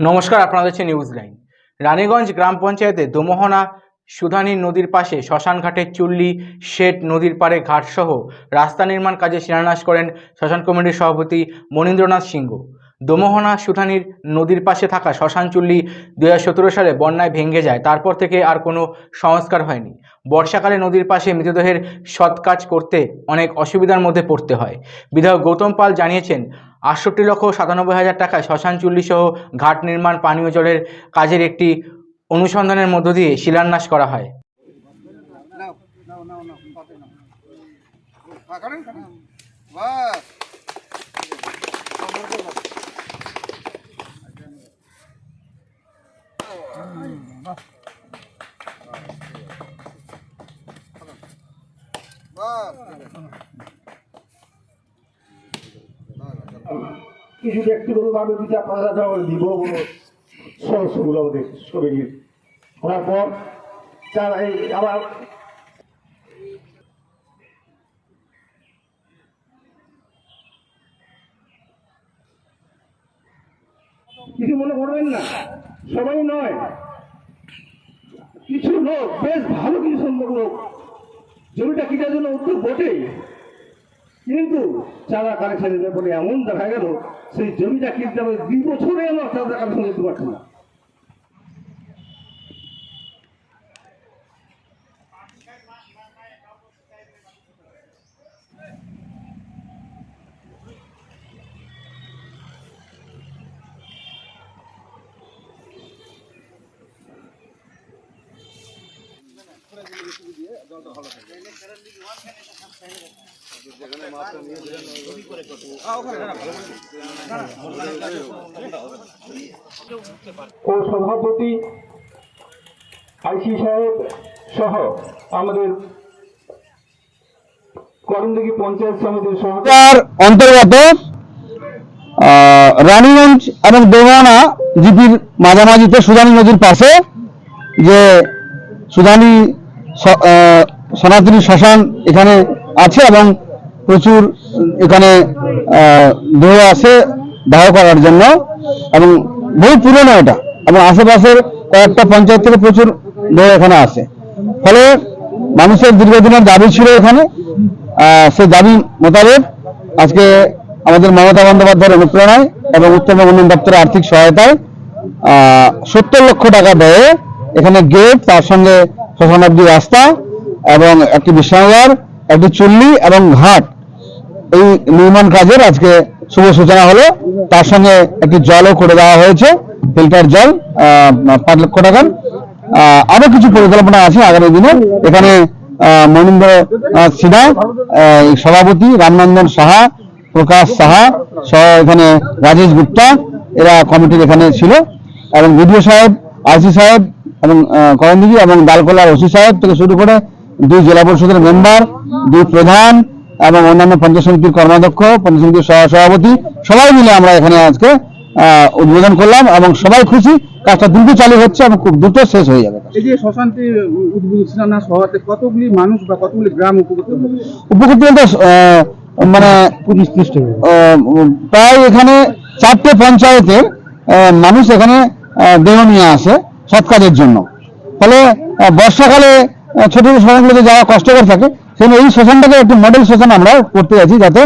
নমস্কার, আপনাদের হচ্ছে নিউজ লাইন রানীগঞ্জ গ্রাম পঞ্চায়েতে দোমোহনা সুধানী নদীর পাশে শ্মশান ঘাটের চুল্লি শেট নদীর পাড়ে ঘাটসহ রাস্তা নির্মাণ কাজে শিলান্যাস করেন শ্মশান কমিটির সভাপতি মনীন্দ্রনাথ সিংহ। দোমোহনা সুধানীর নদীর পাশে থাকা শ্মশান চুল্লি দু সালে বন্যায় ভেঙে যায়। তারপর থেকে আর কোনো সংস্কার হয়নি। বর্ষাকালে নদীর পাশে মৃতদেহের সৎ কাজ করতে অনেক অসুবিধার মধ্যে পড়তে হয়। বিধায়ক গৌতম পাল জানিয়েছেন, আটষট্টি লক্ষ সাতানব্বই হাজার টাকায় শ্মশান চুল্লি সহ ঘাট নির্মাণ, পানীয় জলের কাজের একটি অনুসন্ধানের মধ্য দিয়ে শিলান্যাস করা হয়। নাও কিছু ব্যক্তিগতভাবে বিচার পাঁচ হাজার দিব বলে সদস্যগুলো আমাদের কমিটির করার পর তার এই আবার কিছু মনে করবেন না, সবাই নয়। কিছু লোক, বেশ ভালো কিছু সংখ্যক লোক। জমিটা কেটার জন্য উদ্যোগ বটে কিন্তু চাঁদা কানেকশন ব্যাপারে এমন দেখা গেল, সেই জমিটা কিনতে হবে দুই বছরে আমার চাঁদা কানেকশন দিতে পারছে না। ও সভাপতি, আইসি সাহেব সহ আমাদের করণদিঘি পঞ্চায়েত সমিতির তার অন্তর্গত রানীগঞ্জ এবং দেওয়ানা জিপির মাঝামাঝিতে সুদানি নদীর পাশে যে সুদানী সনাতনী শ্মশান এখানে আছে এবং প্রচুর এখানে দেহ আছে দাহ করার জন্য এবং বহু পুরনো এটা এবং আশেপাশের কয়েকটা পঞ্চায়েত থেকে প্রচুর দেহ এখানে আছে। ফলে মানুষের দীর্ঘদিনের দাবি ছিল এখানে সেই দাবি মোতাবেক আজকে আমাদের মমতা বন্দ্যোপাধ্যায়ের অনুপ্রেরণায় এবং উত্তরবঙ্গ উন্নয়ন দপ্তরের আর্থিক সহায়তায় সত্তর লক্ষ টাকা ব্যয়ে এখানে গেট, তার সঙ্গে শ্মশানাব্দী রাস্তা এবং একটি বিশ্রামাগার একটি চুল্লি এবং ঘাট। এই নির্মাণ কাজের আজকে শুভ সূচনা হলো। তার সঙ্গে একটি জলও করে দেওয়া হয়েছে, ফিল্টার জল পাঁচ লক্ষ টাকার আরও কিছু পরিকল্পনা আছে আগামী দিনে। এখানে মনীন্দ্র সিনহা সভাপতি রামনন্দন সাহা, প্রকাশ সাহা সহ এখানে রাজেশ গুপ্তা, এরা কমিটির এখানে ছিল। এবং বিডিও সাহেব, আইসি সাহেব এবং করণদিঘি এবং ডালকোলার ওসি সাহেব থেকে শুরু করে দুই জেলা পরিষদের মেম্বার দুই প্রধান এবং অন্যান্য পঞ্চায়েত সমিতির কর্মাধ্যক্ষ পঞ্চায়েত সমিতির সহ সভাপতি সবাই মিলে আমরা এখানে আজকে উদ্বোধন করলাম এবং সবাই খুশি কাজটা দ্রুত চালু হচ্ছে এবং খুব দ্রুত শেষ হয়ে যাবে এই যে উদ্বোধন হওয়াতে কতগুলি মানুষ বা কতগুলি গ্রাম উপকৃত উপকৃত বলতে মানে প্রায় এখানে চারটে পঞ্চায়েতের মানুষ এখানে দেহ নিয়ে আসে। সৎ কাজের জন্য। ফলে বর্ষাকালে ছোট ছোট শ্মশানগুলোতে যাওয়া কষ্টকর থাকে। সেজন্য এই শ্মশানটাকে একটি মডেল শ্মশান আমরা করতে যাচ্ছি যাতে